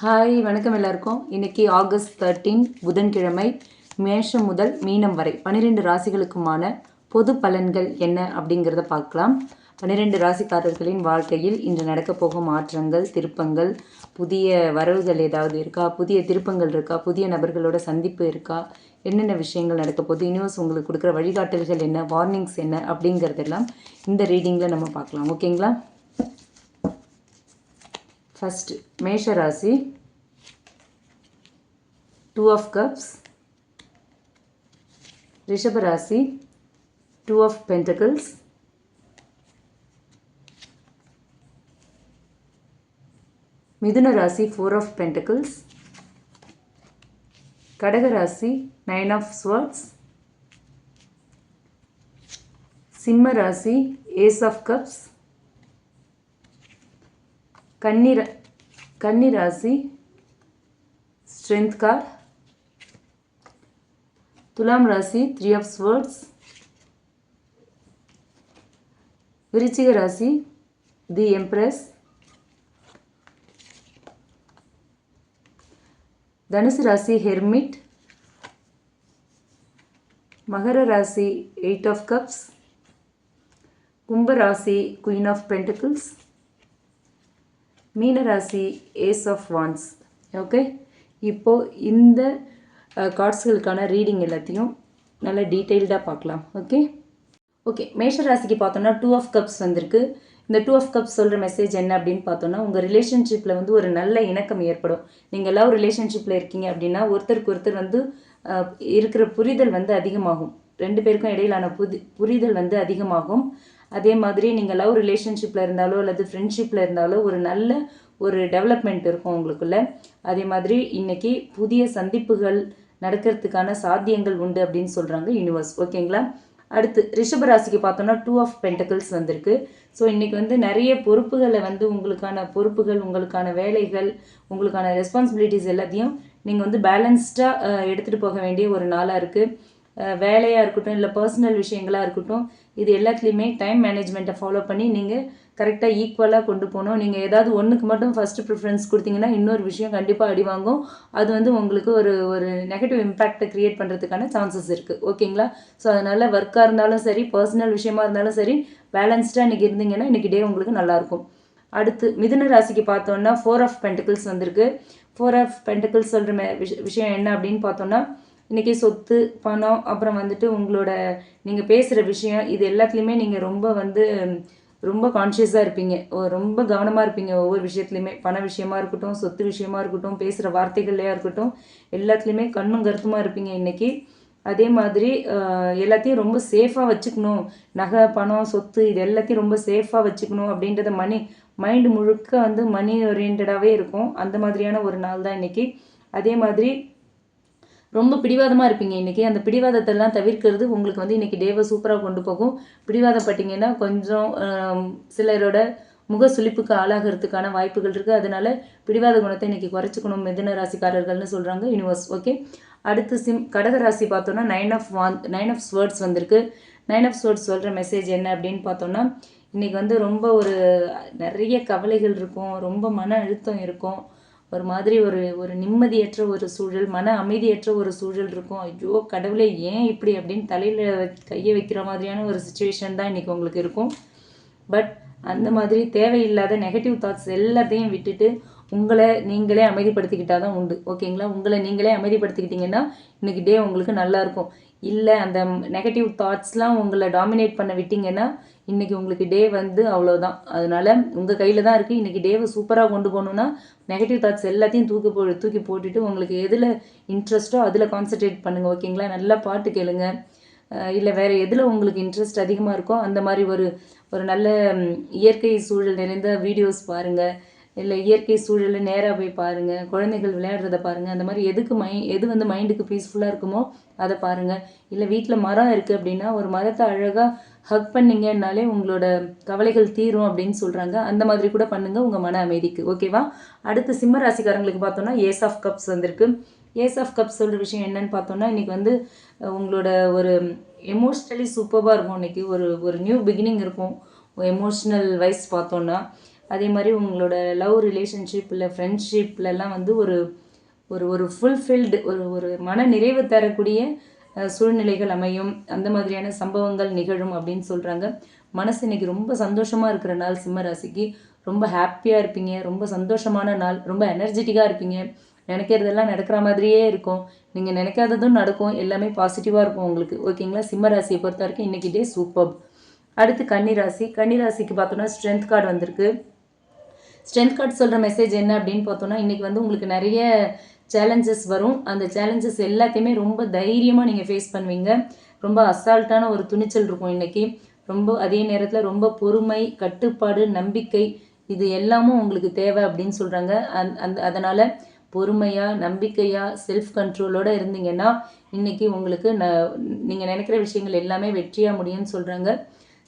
Hi வணக்கம் எல்லாருக்கும். இன்னைக்கு ஆகஸ்ட் தேர்ட்டீன் புதன்கிழமை மேஷம் முதல் மீனம் வரை பன்னிரெண்டு ராசிகளுக்குமான பொது பலன்கள் என்ன அப்படிங்கிறத பார்க்கலாம். பன்னிரெண்டு ராசிக்காரர்களின் வாழ்க்கையில் இன்று நடக்கப் போகும் மாற்றங்கள் திருப்பங்கள் புதிய வரவுகள் ஏதாவது இருக்கா? புதிய திருப்பங்கள் இருக்கா? புதிய நபர்களோட சந்திப்பு இருக்கா? என்னென்ன விஷயங்கள் நடக்க போகுது? யூனிவர்ஸ் உங்களுக்கு கொடுக்குற வழிகாட்டல்கள் என்ன? வார்னிங்ஸ் என்ன அப்படிங்கிறதெல்லாம் இந்த ரீடிங்கில் நம்ம பார்க்கலாம். ஓகேங்களா ஃபஸ்ட்டு மேஷராசி டூ ஆஃப் கப்ஸ் ரிஷபராசி டூ ஆஃப் பென்டகிள்ஸ் மிதுன ராசி ஃபோர் ஆஃப் பென்டகிள்ஸ் கடகராசி நைன் ஆஃப் ஸ்வர்ட்ஸ் சிம்ம ராசி ஏஸ் ஆஃப் கப்ஸ் கன்னி ர- கன்னி ராசி ஸ்ட்ரென்த் கார் துலாம் ராசி த்ரீ ஆஃப் ஸ்வர்ட்ஸ் விருச்சிக ராசி தி எம்ப்ரஸ் தனுசு ராசி ஹெர்மிட் மகர ராசி எயிட் ஆஃப் கப்ஸ் கும்ப ராசி குயின் ஆஃப் பென்டிகிள்ஸ் மீனராசி ஏஸ் ஆஃப் வான்ஸ் ஓகே இப்போது இந்த கார்ட்ஸ்களுக்கான ரீடிங் எல்லாத்தையும் நல்லா டீட்டெயில்டாக பார்க்கலாம். ஓகே ஓகே மேஷராசிக்கு பார்த்தோம்னா டூ ஆஃப் கப்ஸ் வந்திருக்கு. இந்த டூ ஆஃப் கப்ஸ் சொல்கிற மெசேஜ் என்ன அப்படின்னு பார்த்தோம்னா உங்கள் ரிலேஷன்ஷிப்பில் வந்து ஒரு நல்ல இணக்கம் ஏற்படும். நீங்கள் எல்லாம் ரிலேஷன்ஷிப்பில் இருக்கீங்க அப்படின்னா ஒருத்தருக்கு ஒருத்தர் வந்து இருக்கிற புரிதல் வந்து அதிகமாகும். ரெண்டு பேருக்கும் இடையிலான புதி புரிதல் வந்து அதிகமாகும். அதே மாதிரி நீங்கள் லவ் ரிலேஷன்ஷிப்பில் இருந்தாலோ அல்லது ஃப்ரெண்ட்ஷிப்பில் இருந்தாலோ ஒரு நல்ல ஒரு டெவலப்மெண்ட் இருக்கும் உங்களுக்குள்ள. அதே மாதிரி இன்றைக்கி புதிய சந்திப்புகள் நடக்கிறதுக்கான சாத்தியங்கள் உண்டு அப்படின்னு சொல்கிறாங்க யூனிவர்ஸ் ஓகேங்களா அடுத்து ரிஷபராசிக்கு பார்த்தோம்னா டூ ஆஃப் பென்டக்கிள்ஸ் வந்திருக்கு. ஸோ இன்றைக்கி வந்து நிறைய பொறுப்புகளை வந்து உங்களுக்கான பொறுப்புகள் உங்களுக்கான வேலைகள் உங்களுக்கான ரெஸ்பான்சிபிலிட்டிஸ் எல்லாத்தையும் நீங்கள் வந்து பேலன்ஸ்டாக எடுத்துகிட்டு போக வேண்டிய ஒரு நாளாக இருக்குது வேலையாக இருக்கட்டும் இல்லை பர்சனல் விஷயங்களாக இருக்கட்டும் இது எல்லாத்துலேயுமே டைம் மேனேஜ்மெண்ட்டை ஃபாலோ பண்ணி நீங்கள் கரெக்டாக ஈக்குவலாக கொண்டு போகணும். நீங்கள் ஏதாவது ஒன்றுக்கு மட்டும் ஃபஸ்ட்டு ப்ரிஃபரன்ஸ் கொடுத்தீங்கன்னா இன்னொரு விஷயம் கண்டிப்பாக அடி வாங்கும். அது வந்து உங்களுக்கு ஒரு ஒரு நெகட்டிவ் இம்பேக்டை க்ரியேட் பண்ணுறதுக்கான சான்சஸ் இருக்குது ஓகேங்களா ஸோ அதனால் ஒர்க்காக இருந்தாலும் சரி பர்சனல் விஷயமா இருந்தாலும் சரி பேலன்ஸ்டாக இன்றைக்கி இருந்தீங்கன்னா இன்றைக்கி டே உங்களுக்கு நல்லாயிருக்கும் அடுத்து மிதுன ராசிக்கு பார்த்தோன்னா ஃபோர் ஆஃப் பென்டிகிள்ஸ் வந்திருக்கு. ஃபோர் ஆஃப் பென்டிகிள்ஸ் சொல்கிற மே விஷயம் என்ன அப்படின்னு பார்த்தோன்னா இன்றைக்கி சொத்து பணம் அப்புறம் வந்துட்டு உங்களோட நீங்கள் பேசுகிற விஷயம் இது எல்லாத்துலேயுமே நீங்கள் ரொம்ப வந்து ரொம்ப கான்ஷியஸாக இருப்பீங்க. ரொம்ப கவனமாக இருப்பீங்க ஒவ்வொரு விஷயத்துலையுமே. பண விஷயமா இருக்கட்டும் சொத்து விஷயமா இருக்கட்டும் பேசுகிற வார்த்தைகள்லையாக இருக்கட்டும் எல்லாத்துலேயுமே கண்ணும் கருத்துமாக இருப்பீங்க இன்றைக்கி அதே மாதிரி எல்லாத்தையும் ரொம்ப சேஃபாக வச்சுக்கணும். நகை பணம் சொத்து இது எல்லாத்தையும் ரொம்ப சேஃபாக வச்சுக்கணும் அப்படின்றத மணி மைண்டு முழுக்க வந்து மணி ஓரியன்டாகவே இருக்கும். அந்த மாதிரியான ஒரு நாள் தான் இன்றைக்கி அதே மாதிரி ரொம்ப பிடிவாதமாக இருப்பீங்க இன்றைக்கி அந்த பிடிவாதத்தெல்லாம் தவிர்க்கிறது உங்களுக்கு வந்து இன்றைக்கி டேவை சூப்பராக கொண்டு போகும். பிடிவாதப்பட்டீங்கன்னா கொஞ்சம் சிலரோட முக சுழிப்புக்கு ஆளாகிறதுக்கான வாய்ப்புகள் இருக்குது அதனால பிடிவாத குணத்தை இன்றைக்கி குறைச்சிக்கணும். மிதன ராசிக்காரர்கள்னு சொல்கிறாங்க யூனிவர்ஸ் ஓகே அடுத்து சிம் கடக ராசி பார்த்தோன்னா nine of one nine of swords வந்திருக்கு. நைன் ஆஃப் ஸ்வேர்ட்ஸ் சொல்கிற மெசேஜ் என்ன அப்படின்னு பார்த்தோன்னா இன்றைக்கி வந்து ரொம்ப ஒரு நிறைய கவலைகள் இருக்கும். ரொம்ப மன அழுத்தம் இருக்கும். ஒரு மாதிரி ஒரு ஒரு நிம்மதியற்ற ஒரு சூழல் மன அமைதியற்ற ஒரு சூழல் இருக்கும். ஐயோ கடவுளே ஏன் இப்படி அப்படின்னு தலையில் கையை வைக்கிற மாதிரியான ஒரு சுச்சுவேஷன் தான் இன்றைக்கி உங்களுக்கு இருக்கும். பட் அந்த மாதிரி தேவையில்லாத நெகட்டிவ் தாட்ஸ் எல்லாத்தையும் விட்டுட்டு உங்களை நீங்களே அமைதிப்படுத்திக்கிட்டால் தான் உண்டு. ஓகேங்களா உங்களை நீங்களே அமைதிப்படுத்திக்கிட்டிங்கன்னா இன்னைக்கு டே உங்களுக்கு நல்லா இருக்கும். இல்லை அந்த நெகட்டிவ் தாட்ஸ்லாம் உங்களை டாமினேட் பண்ண விட்டிங்கன்னா இன்னைக்கு உங்களுக்கு டே வந்து அவ்வளோதான் அதனால உங்கள் கையில் தான் இருக்குது இன்னைக்கு டேவை சூப்பராக கொண்டு போகணுன்னா நெகட்டிவ் தாட்ஸ் எல்லாத்தையும் தூக்கி போ தூக்கி போட்டுட்டு உங்களுக்கு எதில் இன்ட்ரெஸ்ட்டோ அதில் கான்சென்ட்ரேட் பண்ணுங்கள் ஓகேங்களா நல்லா பாட்டு கேளுங்க. இல்லை வேறு எதில் உங்களுக்கு இன்ட்ரெஸ்ட் அதிகமாக இருக்கோ அந்த மாதிரி ஒரு ஒரு நல்ல இயற்கை சூழல் நிறைந்த வீடியோஸ் பாருங்கள் இல்லை இயற்கை சூழலில் நேராக போய் பாருங்கள் குழந்தைகள் விளையாடுறத பாருங்கள் அந்த மாதிரி எதுக்கு மை எது வந்து மைண்டுக்கு பீஸ்ஃபுல்லாக இருக்குமோ அதை பாருங்கள் இல்லை வீட்டில் மரம் இருக்குது அப்படின்னா ஒரு மரத்தை அழகாக ஹக் பண்ணிங்கன்னாலே உங்களோட கவலைகள் தீரும் அப்படின்னு சொல்கிறாங்க அந்த மாதிரி கூட பண்ணுங்கள் உங்கள் மன அமைதிக்கு. ஓகேவா அடுத்து சிம்ம ராசிக்காரங்களுக்கு பார்த்தோன்னா ஏஸ் ஆஃப் கப்ஸ் வந்திருக்கு. ஏஸ் ஆஃப் கப்ஸ் சொல்கிற விஷயம் என்னன்னு பார்த்தோன்னா இன்றைக்கி வந்து உங்களோட ஒரு எமோஷ்னலி சூப்பராக இருக்கும். இன்றைக்கி ஒரு ஒரு நியூ பிகினிங் இருக்கும். எமோஷ்னல் வைஸ் பார்த்தோன்னா அதே மாதிரி உங்களோட லவ் ரிலேஷன்ஷிப் இல்லை ஃப்ரெண்ட்ஷிப்லலாம் வந்து ஒரு ஒரு ஒரு ஃபுல்ஃபில்டு ஒரு ஒரு மன நிறைவு தரக்கூடிய சூழ்நிலைகள் அமையும். அந்த மாதிரியான சம்பவங்கள் நிகழும் அப்படின்னு சொல்கிறாங்க மனசு இன்னைக்கு ரொம்ப சந்தோஷமாக இருக்கிற நாள் சிம்ம ராசிக்கு ரொம்ப ஹாப்பியாக இருப்பீங்க. ரொம்ப சந்தோஷமான நாள். ரொம்ப எனர்ஜெட்டிக்காக இருப்பீங்க. நினைக்கிறதெல்லாம் நடக்கிற மாதிரியே இருக்கும். நீங்கள் நினைக்காததும் நடக்கும். எல்லாமே பாசிட்டிவாக இருக்கும் உங்களுக்கு. ஓகேங்களா சிம்ம ராசியை பொறுத்த வரைக்கும் இன்றைக்கி டே சூப்பர் அடுத்து கன்னிராசி. கன்னிராசிக்கு பார்த்தோன்னா ஸ்ட்ரென்த் கார்டு வந்திருக்கு. ஸ்ட்ரென்த் கார்டு சொல்கிற மெசேஜ் என்ன அப்படின்னு பார்த்தோன்னா இன்றைக்கி வந்து உங்களுக்கு நிறைய சேலஞ்சஸ் வரும். அந்த சேலஞ்சஸ் எல்லாத்தையுமே ரொம்ப தைரியமாக நீங்கள் ஃபேஸ் பண்ணுவீங்க. ரொம்ப அசால்ட்டான ஒரு துணிச்சல் இருக்கும் இன்றைக்கி ரொம்ப அதே நேரத்தில் ரொம்ப பொறுமை கட்டுப்பாடு நம்பிக்கை இது எல்லாமும் உங்களுக்கு தேவை அப்படின்னு சொல்கிறாங்க அந் அந்த அதனால் பொறுமையாக நம்பிக்கையாக செல்ஃப் கண்ட்ரோலோடு இருந்தீங்கன்னா இன்றைக்கி உங்களுக்கு ந நீங்கள் நினைக்கிற விஷயங்கள் எல்லாமே வெற்றியாக முடியும்னு சொல்கிறாங்க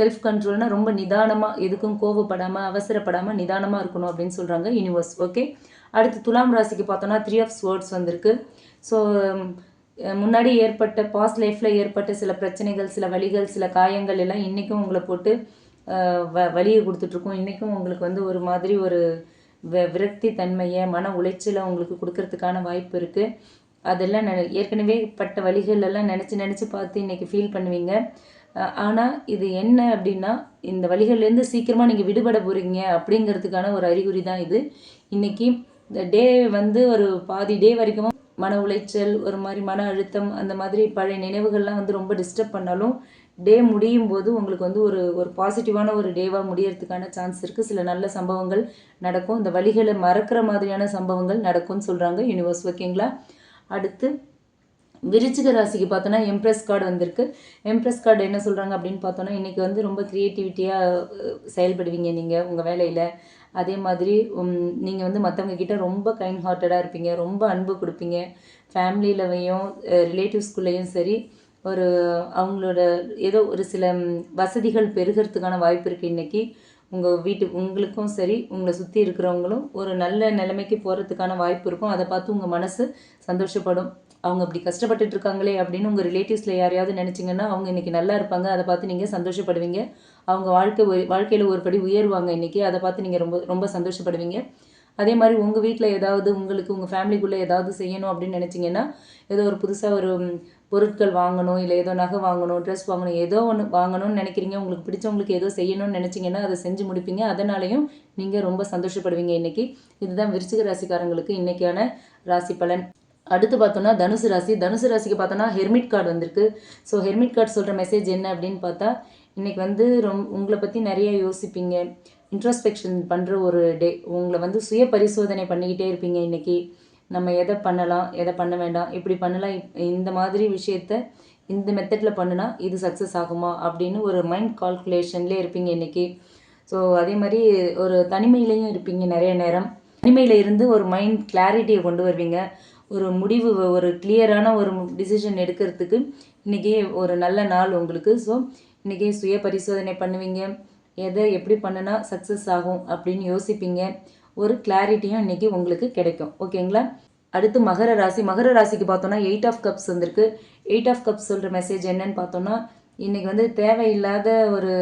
செல்ஃப் கண்ட்ரோல்னால் ரொம்ப நிதானமாக எதுக்கும் கோவப்படாமல் அவசரப்படாமல் நிதானமாக இருக்கணும் அப்படின்னு சொல்கிறாங்க யூனிவர்ஸ் ஓகே அடுத்து துலாம் ராசிக்கு பார்த்தோன்னா த்ரீ ஆஃப் ஸ்வேர்ட்ஸ் வந்திருக்கு. ஸோ முன்னாடி ஏற்பட்ட பாஸ்ட் லைஃப்பில் ஏற்பட்ட சில பிரச்சனைகள் சில வழிகள் சில காயங்கள் எல்லாம் இன்றைக்கும் உங்களை போட்டு வ வலியை கொடுத்துட்ருக்கோம். இன்றைக்கும் உங்களுக்கு வந்து ஒரு மாதிரி ஒரு வ விரக்தி தன்மையை மன உளைச்சலை உங்களுக்கு கொடுக்கறதுக்கான வாய்ப்பு இருக்குது அதெல்லாம் நெ ஏற்கனவே பட்ட வழிகள் எல்லாம் நினச்சி நினச்சி பார்த்து இன்றைக்கி ஃபீல் பண்ணுவீங்க. ஆனால் இது என்ன அப்படின்னா இந்த வழிகள்லேருந்து சீக்கிரமாக நீங்கள் விடுபட போகிறீங்க அப்படிங்கிறதுக்கான ஒரு அறிகுறி தான் இது. இன்றைக்கி இந்த டே வந்து ஒரு பாதி டே வரைக்கும் மன உளைச்சல் ஒரு மாதிரி மன அழுத்தம் அந்த மாதிரி பழைய நினைவுகள்லாம் வந்து ரொம்ப டிஸ்டர்ப் பண்ணாலும் டே முடியும் போது உங்களுக்கு வந்து ஒரு ஒரு பாசிட்டிவான ஒரு டேவாக முடியறதுக்கான சான்ஸ் இருக்குது சில நல்ல சம்பவங்கள் நடக்கும். இந்த வழிகளை மறக்கிற மாதிரியான சம்பவங்கள் நடக்கும்னு சொல்கிறாங்க யூனிவர்ஸ் ஓகேங்களா அடுத்து விருச்சிக ராசிக்கு பார்த்தோன்னா எம்ப்ரெஸ் கார்டு வந்திருக்கு. எம்ப்ரெஸ் கார்டு என்ன சொல்கிறாங்க அப்படின்னு பார்த்தோன்னா இன்றைக்கி வந்து ரொம்ப க்ரியேட்டிவிட்டியாக செயல்படுவீங்க நீங்கள் உங்கள் வேலையில். அதே மாதிரி நீங்கள் வந்து மற்றவங்க கிட்ட ரொம்ப கைண்ட் ஹார்ட்டடாக இருப்பீங்க ரொம்ப அன்பு கொடுப்பீங்க. ஃபேமிலியிலவையும் ரிலேட்டிவ்ஸ்குள்ளேயும் சரி ஒரு அவங்களோட ஏதோ ஒரு சில வசதிகள் பெருகிறதுக்கான வாய்ப்பு இருக்குது இன்றைக்கி உங்கள் வீட்டு உங்களுக்கும் சரி உங்களை சுற்றி இருக்கிறவங்களும் ஒரு நல்ல நிலைமைக்கு போகிறதுக்கான வாய்ப்பு இருக்கும். அதை பார்த்து உங்கள் மனசு சந்தோஷப்படும். அவங்க அப்படி கஷ்டப்பட்டுட்டு இருக்காங்களே அப்படின்னு உங்கள் ரிலேட்டிவ்ஸில் யாரையாவது நினச்சிங்கன்னா அவங்க இன்றைக்கி நல்லா இருப்பாங்க. அதை பார்த்து நீங்கள் சந்தோஷப்படுவீங்க. அவங்க வாழ்க்கை வாழ்க்கையில் ஒரு படி உயர்வாங்க இன்றைக்கி அதை பார்த்து நீங்கள் ரொம்ப ரொம்ப சந்தோஷப்படுவீங்க. அதே மாதிரி உங்கள் வீட்டில் ஏதாவது உங்களுக்கு உங்கள் ஃபேமிலிக்குள்ளே ஏதாவது செய்யணும் அப்படின்னு நினச்சிங்கன்னா ஏதோ ஒரு புதுசாக ஒரு பொருட்கள் வாங்கணும் இல்லை ஏதோ நகை வாங்கணும் ட்ரெஸ் வாங்கணும் ஏதோ ஒன்று வாங்கணும்னு நினைக்கிறீங்க. உங்களுக்கு பிடிச்சவங்களுக்கு ஏதோ செய்யணும்னு நினச்சிங்கன்னா அதை செஞ்சு முடிப்பீங்க. அதனாலையும் நீங்கள் ரொம்ப சந்தோஷப்படுவீங்க இன்றைக்கி இதுதான் விருச்சிக ராசிக்காரங்களுக்கு இன்றைக்கான ராசி பலன். அடுத்து பார்த்தோன்னா தனுசு ராசி. தனுசு ராசிக்கு பார்த்தோன்னா ஹெர்மிட் கார்டு வந்திருக்கு. ஸோ ஹெர்மிட் கார்டு சொல்கிற மெசேஜ் என்ன அப்படின்னு பார்த்தா இன்றைக்கி வந்து ரொம் உங்களை பற்றி நிறைய யோசிப்பீங்க. இன்ட்ரோஸ்பெக்ஷன் பண்ணுற ஒரு டே உங்களை வந்து சுய பரிசோதனை பண்ணிக்கிட்டே இருப்பீங்க இன்றைக்கி நம்ம எதை பண்ணலாம் எதை பண்ண வேண்டாம் இப்படி பண்ணலாம் இந்த மாதிரி விஷயத்த இந்த மெத்தடில் பண்ணுனா இது சக்ஸஸ் ஆகுமா அப்படின்னு ஒரு மைண்ட் கால்குலேஷன்லேயே இருப்பீங்க இன்றைக்கி ஸோ அதே மாதிரி ஒரு தனிமையிலையும் இருப்பீங்க நிறைய நேரம். தனிமையில் இருந்து ஒரு மைண்ட் கிளாரிட்டியை கொண்டு வருவீங்க. ஒரு முடிவு ஒரு கிளியரான ஒரு டிசிஷன் எடுக்கிறதுக்கு இன்றைக்கி ஒரு நல்ல நாள் உங்களுக்கு. ஸோ இன்றைக்கி சுய பரிசோதனை பண்ணுவீங்க. எதை எப்படி பண்ணுனா சக்ஸஸ் ஆகும் அப்படின்னு யோசிப்பீங்க. ஒரு கிளாரிட்டியும் இன்றைக்கி உங்களுக்கு கிடைக்கும். ஓகேங்களா அடுத்து மகர ராசி. மகர ராசிக்கு பார்த்தோன்னா எயிட் ஆஃப் கப்ஸ் வந்திருக்கு. எயிட் ஆஃப் கப்ஸ் சொல்கிற மெசேஜ் என்னன்னு பார்த்தோன்னா இன்றைக்கி வந்து தேவையில்லாத ஒரு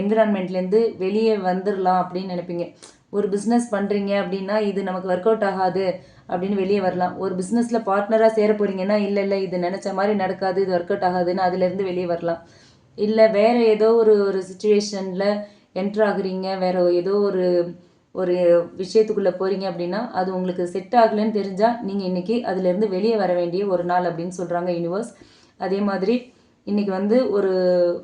என்விரான்மெண்ட்லேருந்து வெளியே வந்துடலாம் அப்படின்னு நினைப்பீங்க. ஒரு பிஸ்னஸ் பண்ணுறீங்க அப்படின்னா இது நமக்கு ஒர்க் அவுட் ஆகாது. அப்படின்னு வெளியே வரலாம். ஒரு பிஸ்னஸில் பார்ட்னராக சேர போகிறீங்கன்னா இல்லை இல்லை இது நினச்ச மாதிரி நடக்காது இது ஒர்க் அவுட் ஆகாதுன்னு அதுலேருந்து வெளியே வரலாம். இல்லை வேறு ஏதோ ஒரு ஒரு சுச்சுவேஷனில் என்ட்ரு ஆகுறீங்க வேறு ஏதோ ஒரு ஒரு விஷயத்துக்குள்ளே போகிறீங்க அப்படின்னா அது உங்களுக்கு செட் ஆகலைன்னு தெரிஞ்சால் நீங்கள் இன்றைக்கி அதுலேருந்து வெளியே வர வேண்டிய ஒரு நாள் அப்படின்னு சொல்கிறாங்க யூனிவர்ஸ் அதே மாதிரி இன்றைக்கி வந்து ஒரு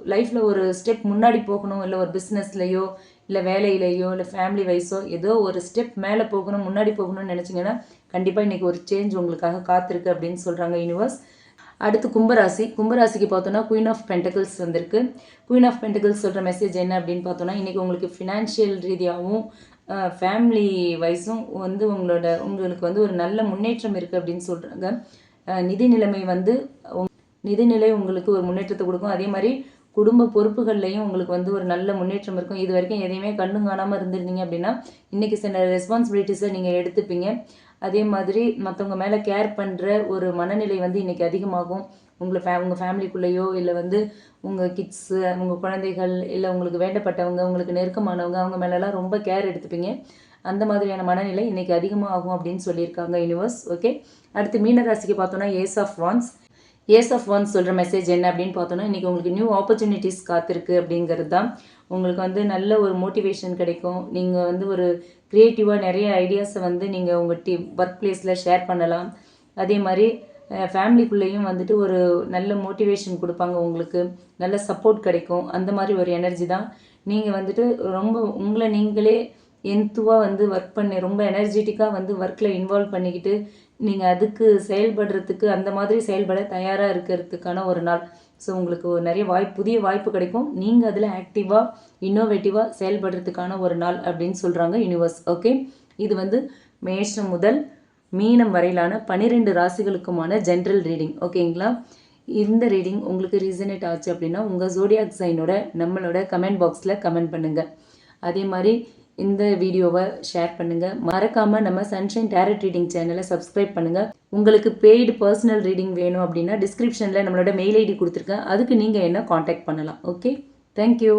லைஃப்பில் ஒரு ஸ்டெப் முன்னாடி போகணும் இல்லை ஒரு பிஸ்னஸ்லையோ இல்லை வேலையிலையோ இல்லை ஃபேமிலி வைஸோ ஏதோ ஒரு ஸ்டெப் மேலே போகணும் முன்னாடி போகணும்னு நினச்சிங்கன்னா கண்டிப்பாக இன்றைக்கி ஒரு சேஞ்ச் உங்களுக்காக காத்திருக்கு அப்படின்னு சொல்கிறாங்க யூனிவர்ஸ் அடுத்து கும்பராசி. கும்பராசிக்கு பார்த்தோன்னா குயின் ஆஃப் பென்டகிள்ஸ் வந்திருக்கு. குயின் ஆஃப் பென்டகிள்ஸ் சொல்கிற மெசேஜ் என்ன அப்படின்னு பார்த்தோன்னா இன்றைக்கி உங்களுக்கு ஃபினான்ஷியல் ரீதியாகவும் ஃபேமிலி வைஸும் வந்து உங்களோட உங்களுக்கு வந்து ஒரு நல்ல முன்னேற்றம் இருக்குது அப்படின்னு சொல்கிறாங்க நிதி நிலைமை வந்து நிதிநிலை உங்களுக்கு ஒரு முன்னேற்றத்தை கொடுக்கும். அதே மாதிரி குடும்ப பொறுப்புகள்லையும் உங்களுக்கு வந்து ஒரு நல்ல முன்னேற்றம் இருக்கும். இது வரைக்கும் எதையுமே கண்ணும் காணாமல் இருந்திருந்தீங்க அப்படின்னா இன்றைக்கி சில ரெஸ்பான்சிபிலிட்டிஸை நீங்கள் எடுத்துப்பீங்க. அதே மாதிரி மற்றவங்க மேலே கேர் பண்ணுற ஒரு மனநிலை வந்து இன்றைக்கி அதிகமாகும். உங்களை ஃபே உங்கள் ஃபேமிலிக்குள்ளேயோ இல்லை வந்து உங்கள் கிட்ஸு உங்கள் குழந்தைகள் இல்லை உங்களுக்கு வேண்டப்பட்டவங்க உங்களுக்கு நெருக்கமானவங்க அவங்க மேலெலாம் ரொம்ப கேர் எடுத்துப்பீங்க. அந்த மாதிரியான மனநிலை இன்றைக்கி அதிகமாக ஆகும் அப்படின்னு சொல்லியிருக்காங்க யூனிவர்ஸ் ஓகே அடுத்து மீனராசிக்கு பார்த்தோன்னா ace of wands ace of wands சொல்கிற மெசேஜ் என்ன அப்படின்னு பார்த்தோன்னா இன்றைக்கி உங்களுக்கு நியூ ஆப்பர்ச்சுனிட்டிஸ் காத்திருக்கு அப்படிங்கிறது தான். உங்களுக்கு வந்து நல்ல ஒரு மோட்டிவேஷன் கிடைக்கும். நீங்கள் வந்து ஒரு க்ரியேட்டிவாக நிறைய ஐடியாஸை வந்து நீங்கள் உங்கள் டீ ஒர்க் பிளேஸில் ஷேர் பண்ணலாம். அதே மாதிரி ஃபேமிலிக்குள்ளேயும் வந்துட்டு ஒரு நல்ல மோட்டிவேஷன் கொடுப்பாங்க உங்களுக்கு. நல்ல சப்போர்ட் கிடைக்கும். அந்த மாதிரி ஒரு எனர்ஜி தான். நீங்கள் வந்துட்டு ரொம்ப உங்களை நீங்களே என்த்துவாக வந்து ஒர்க் பண்ணி. ரொம்ப எனர்ஜெட்டிக்காக வந்து ஒர்க்கில் இன்வால்வ் பண்ணிக்கிட்டு நீங்கள் அதுக்கு செயல்படுறதுக்கு அந்த மாதிரி செயல்பட தயாராக இருக்கிறதுக்கான ஒரு நாள். ஸோ உங்களுக்கு ஒரு நிறைய வாய்ப்பு புதிய வாய்ப்பு கிடைக்கும். நீங்கள் அதில் ஆக்டிவாக இன்னோவேட்டிவாக செயல்படுறதுக்கான ஒரு நாள் அப்படின்னு சொல்கிறாங்க யூனிவர்ஸ் ஓகே இது வந்து மேஷம் முதல் மீனம் வரையிலான பன்னிரெண்டு ராசிகளுக்குமான ஜென்ரல் ரீடிங் ஓகேங்களா இந்த ரீடிங் உங்களுக்கு ரீசனேட் ஆச்சு அப்படின்னா உங்கள் ஜோடியாக் சைனோட நம்மளோட கமெண்ட் பாக்ஸில் கமெண்ட் பண்ணுங்கள் அதே மாதிரி இந்த வீடியோவை ஷேர் பண்ணுங்கள் மறக்காமல் நம்ம சன்ஷைன் டேரட் ரீடிங் சேனலை சப்ஸ்கிரைப் பண்ணுங்கள் உங்களுக்கு பெய்டு பர்சனல் ரீடிங் வேணும் அப்படின்னா டிஸ்கிரிப்ஷனில் நம்மளோட மெயில் ஐடி கொடுத்துருக்கேன். அதுக்கு நீங்கள் என்ன காண்டாக்ட் பண்ணலாம். Okay thank you